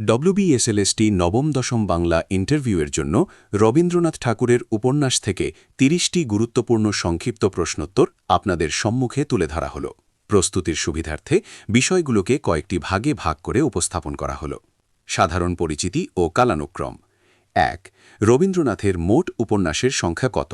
ডব্লিউবিএসএলএসটি নবম দশম বাংলা ইন্টারভিউয়ের জন্য রবীন্দ্রনাথ ঠাকুরের উপন্যাস থেকে তিরিশটি গুরুত্বপূর্ণ সংক্ষিপ্ত প্রশ্নোত্তর আপনাদের সম্মুখে তুলে ধরা হল। প্রস্তুতির সুবিধার্থে বিষয়গুলোকে কয়েকটি ভাগে ভাগ করে উপস্থাপন করা হল। সাধারণ পরিচিতি ও কালানুক্রম। এক, রবীন্দ্রনাথের মোট উপন্যাসের সংখ্যা কত?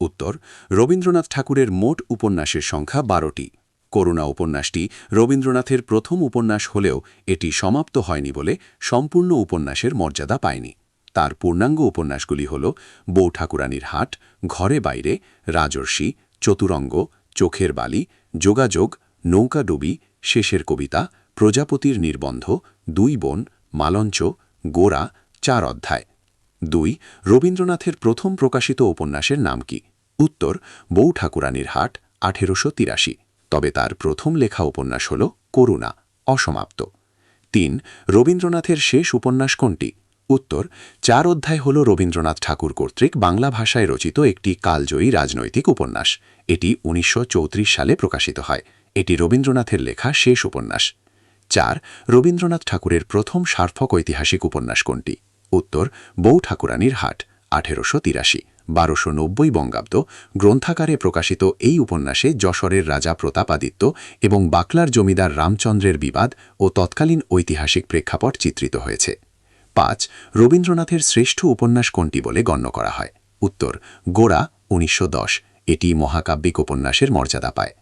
উত্তর, রবীন্দ্রনাথ ঠাকুরের মোট উপন্যাসের সংখ্যা বারোটি। করুণা উপন্যাসটি রবীন্দ্রনাথের প্রথম উপন্যাস হলেও এটি সমাপ্ত হয়নি বলে সম্পূর্ণ উপন্যাসের মর্যাদা পায়নি। তার পূর্ণাঙ্গ উপন্যাসগুলি হল বউ ঠাকুরানীর হাট, ঘরে বাইরে, রাজর্ষি, চতুরঙ্গ, চোখের বালি, যোগাযোগ নৌকাডুবি শেষের কবিতা, প্রজাপতির নির্বন্ধ, দুই বোন, মালঞ্চ, গোরা, চার অধ্যায়। দুই, রবীন্দ্রনাথের প্রথম প্রকাশিত উপন্যাসের নাম কি? উত্তর বউ ঠাকুরানীর হাট, আঠেরোশো তিরাশি। তবে তার প্রথম লেখা উপন্যাস হল করুণা, অসমাপ্ত। তিন, রবীন্দ্রনাথের শেষ উপন্যাস কোনটি? উত্তর, চার অধ্যায় হল রবীন্দ্রনাথ ঠাকুর কর্তৃক বাংলা ভাষায় রচিত একটি কালজয়ী রাজনৈতিক উপন্যাস। এটি উনিশশো চৌত্রিশ সালে প্রকাশিত হয়। এটি রবীন্দ্রনাথের লেখা শেষ উপন্যাস। চার, রবীন্দ্রনাথ ঠাকুরের প্রথম সার্থক ঐতিহাসিক উপন্যাস কোনটি? উত্তর, বউ ঠাকুরানীর হাট, আঠেরোশো তিরাশি। বারোশো নব্বই বঙ্গাব্দ গ্রন্থাকারে প্রকাশিত এই উপন্যাসে যশোরের রাজা প্রতাপাদিত্য এবং বাকলার জমিদার রামচন্দ্রের বিবাদ ও তৎকালীন ঐতিহাসিক প্রেক্ষাপট চিত্রিত হয়েছে। পাঁচ, রবীন্দ্রনাথের শ্রেষ্ঠ উপন্যাস কোনটি বলে গণ্য করা হয়? উত্তর, গোড়া, উনিশশো দশ। এটি মহাকাব্যিক উপন্যাসের মর্যাদা পায়।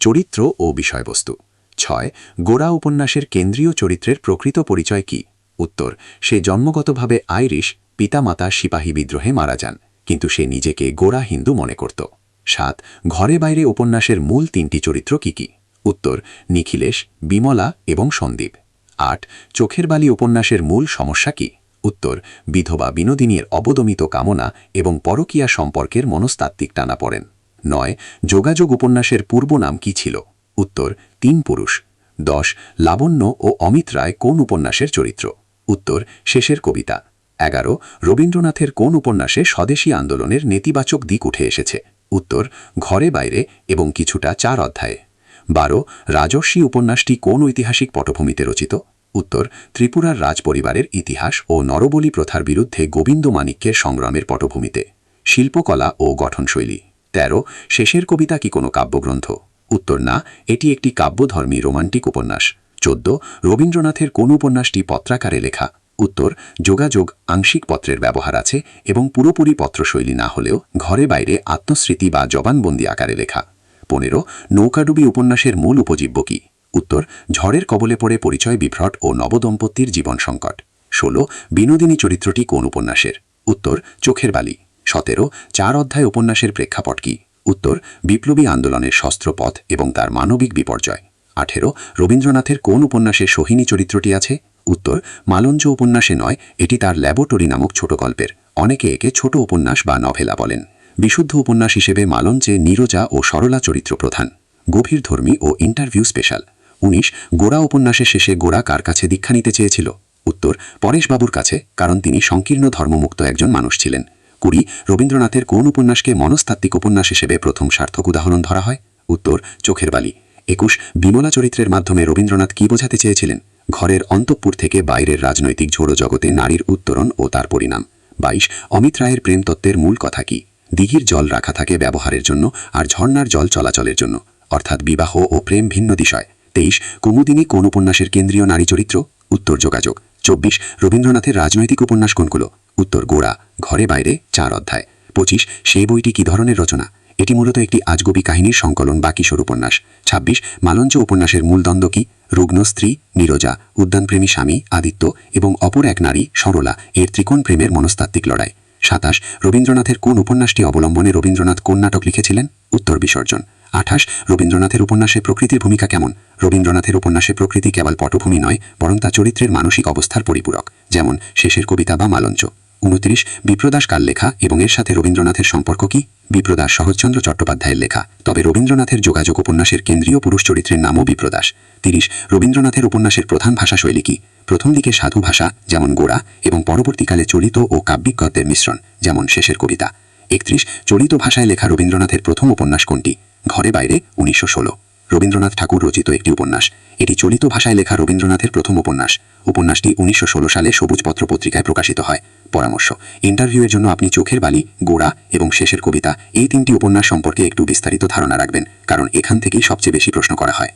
চরিত্র ও বিষয়বস্তু। ছয়, গোড়া উপন্যাসের কেন্দ্রীয় চরিত্রের প্রকৃত পরিচয় কি? উত্তর, সে জন্মগতভাবে আইরিশ, পিতামাতা সিপাহী বিদ্রোহে মারা যান। কিন্তু সে নিজেকে গোড়া হিন্দু মনে করত। সাত, ঘরে বাইরে উপন্যাসের মূল তিনটি চরিত্র কি কি? উত্তর, নিখিলেশ, বিমলা এবং সন্দীপ। আট, চোখের বালি উপন্যাসের মূল সমস্যা কি? উত্তর, বিধবা বিনোদিনীর অবদমিত কামনা এবং পরকীয়া সম্পর্কের মনস্তাত্ত্বিক টানা পড়েন। নয়, যোগাযোগ উপন্যাসের পূর্ব নাম কি ছিল? উত্তর, তিন পুরুষ। দশ, লাবণ্য ও অমিত রায় কোন উপন্যাসের চরিত্র? উত্তর, শেষের কবিতা। এগারো, রবীন্দ্রনাথের কোন উপন্যাসে স্বদেশী আন্দোলনের নেতিবাচক দিক উঠে এসেছে? উত্তর, ঘরে বাইরে এবং কিছুটা চার অধ্যায়ে। বারো রাজস্বী উপন্যাসটি কোন ঐতিহাসিক পটভূমিতে রচিত? উত্তর, ত্রিপুরার রাজপরিবারের ইতিহাস ও নরবলি প্রথার বিরুদ্ধে গোবিন্দ মানিক্যের সংগ্রামের পটভূমিতে। শিল্পকলা ও গঠনশৈলী। তেরো, শেষের কবিতা কি কোনো কাব্যগ্রন্থ? উত্তর, না, এটি একটি কাব্যধর্মী রোমান্টিক উপন্যাস। চোদ্দ, রবীন্দ্রনাথের কোন উপন্যাসটি পত্রাকারে লেখা? উত্তর, যোগাযোগ আংশিক পত্রের ব্যবহার আছে এবং পুরোপুরি পত্রশৈলী না হলেও ঘরে বাইরে আত্মস্মৃতি বা জবানবন্দি আকারে লেখা। পনেরো, নৌকাডুবি উপন্যাসের মূল উপজীব্য কি? উত্তর, ঝড়ের কবলে পড়ে পরিচয় বিভ্রট ও নবদম্পতির জীবন সংকট। ষোলো, বিনোদিনী চরিত্রটি কোন উপন্যাসের? উত্তর, চোখের বালি। সতেরো, চার অধ্যায় উপন্যাসের প্রেক্ষাপট কি? উত্তর, বিপ্লবী আন্দোলনের শস্ত্রপথ এবং তার মানবিক বিপর্যয়। আঠেরো, রবীন্দ্রনাথের কোন উপন্যাসে সোহিনী চরিত্রটি আছে? উত্তর, মালঞ্জ উপন্যাসে নয়, এটি তার ল্যাবরেটরি নামক ছোট গল্পের। অনেকে একে ছোট উপন্যাস বা নভেলা বলেন। বিশুদ্ধ উপন্যাস হিসেবে মালঞ্চে নীরজা ও সরলা চরিত্র প্রধান। গভীর ধর্মী ও ইন্টারভিউ স্পেশাল। উনিশ, গোড়া উপন্যাসের শেষে গোড়া কার কাছে দীক্ষা নিতে চেয়েছিল? উত্তর, পরেশবাবুর কাছে, কারণ তিনি সংকীর্ণ ধর্মমুক্ত একজন মানুষ ছিলেন। কুড়ি, রবীন্দ্রনাথের কোন উপন্যাসকে মনস্তাত্ত্বিক উপন্যাস হিসেবে প্রথম সার্থক উদাহরণ ধরা হয়? উত্তর, চোখের বালি। একুশ, বিমলা চরিত্রের মাধ্যমে রবীন্দ্রনাথ কি বোঝাতে চেয়েছিলেন? ঘরের অন্তঃপুর থেকে বাইরের রাজনৈতিক ঝোড়ো জগতে নারীর উত্তরণ ও তার পরিণাম। বাইশ, অমিত রায়ের প্রেমতত্ত্বের মূল কথা কি? দিঘির জল রাখা থাকে ব্যবহারের জন্য আর ঝর্ণার জল চলাচলের জন্য। অর্থাৎ বিবাহ ও প্রেম ভিন্ন বিষয়। তেইশ, কুমুদিনী কোন উপন্যাসের কেন্দ্রীয় নারী চরিত্র? উত্তর যোগাযোগ। চব্বিশ, রবীন্দ্রনাথের রাজনৈতিক উপন্যাস কোনগুলো? উত্তর গোড়া, ঘরে বাইরে, চার অধ্যায়। পঁচিশ সেই বইটি কি ধরনের রচনা? এটি মূলত একটি আজগবি কাহিনীর সংকলন বা কিশোর উপন্যাস ছাব্বিশ, মালঞ্চ উপন্যাসের মূল দ্বন্দ্ব কি? রুগ্ন, স্ত্রী, নীরজা, উদ্যানপ্রেমী স্বামী, আদিত্য এবং অপর এক নারী, সরলা, এর ত্রিকোণ প্রেমের মনস্তাত্ত্বিক লড়াই। সাতাশ, রবীন্দ্রনাথের কোন উপন্যাসটি অবলম্বনে রবীন্দ্রনাথ কোন নাটক লিখেছিলেন? উত্তর, বিসর্জন। আঠাশ, রবীন্দ্রনাথের উপন্যাসে প্রকৃতির ভূমিকা কেমন? রবীন্দ্রনাথের উপন্যাসে প্রকৃতি কেবল পটভূমি নয়, বরং তা চরিত্রের মানসিক অবস্থার পরিপূরক। যেমন, শেষের কবিতা বা মালঞ্চ। উনত্রিশ বিপ্রদাস কাল লেখা এবং এর সাথে রবীন্দ্রনাথের সম্পর্ক কি? বিপ্রদাস শরৎচন্দ্র চট্টোপাধ্যায়ের লেখা। তবে রবীন্দ্রনাথের যোগাযোগ উপন্যাসের কেন্দ্রীয় পুরুষ চরিত্রের নামও বিপ্রদাস। তিরিশ, রবীন্দ্রনাথের উপন্যাসের প্রধান ভাষা শৈলী কি? প্রথম দিকে সাধু ভাষা, যেমন গোড়া, এবং পরবর্তীকালে চলিত ও কাব্যিক গদ্যের মিশ্রণ, যেমন শেষের কবিতা। একত্রিশ, চলিত ভাষায় লেখা রবীন্দ্রনাথের প্রথম উপন্যাস কোনটি? ঘরে বাইরে, উনিশশো ষোলো। রবীন্দ্রনাথ ঠাকুর রচিত একটি উপন্যাস। এটি চলিত ভাষায় লেখা রবীন্দ্রনাথের প্রথম উপন্যাস। উপন্যাসটি উনিশশো ষোলো সালে সবুজ পত্র পত্রিকায় প্রকাশিত হয়। পরামর্শ। ইন্টারভিউয়ের জন্য আপনি চোখের বালি, গোড়া এবং শেষের কবিতা এই তিনটি উপন্যাস সম্পর্কে একটু বিস্তারিত ধারণা রাখবেন, কারণ এখান থেকেই সবচেয়ে বেশি প্রশ্ন করা হয়।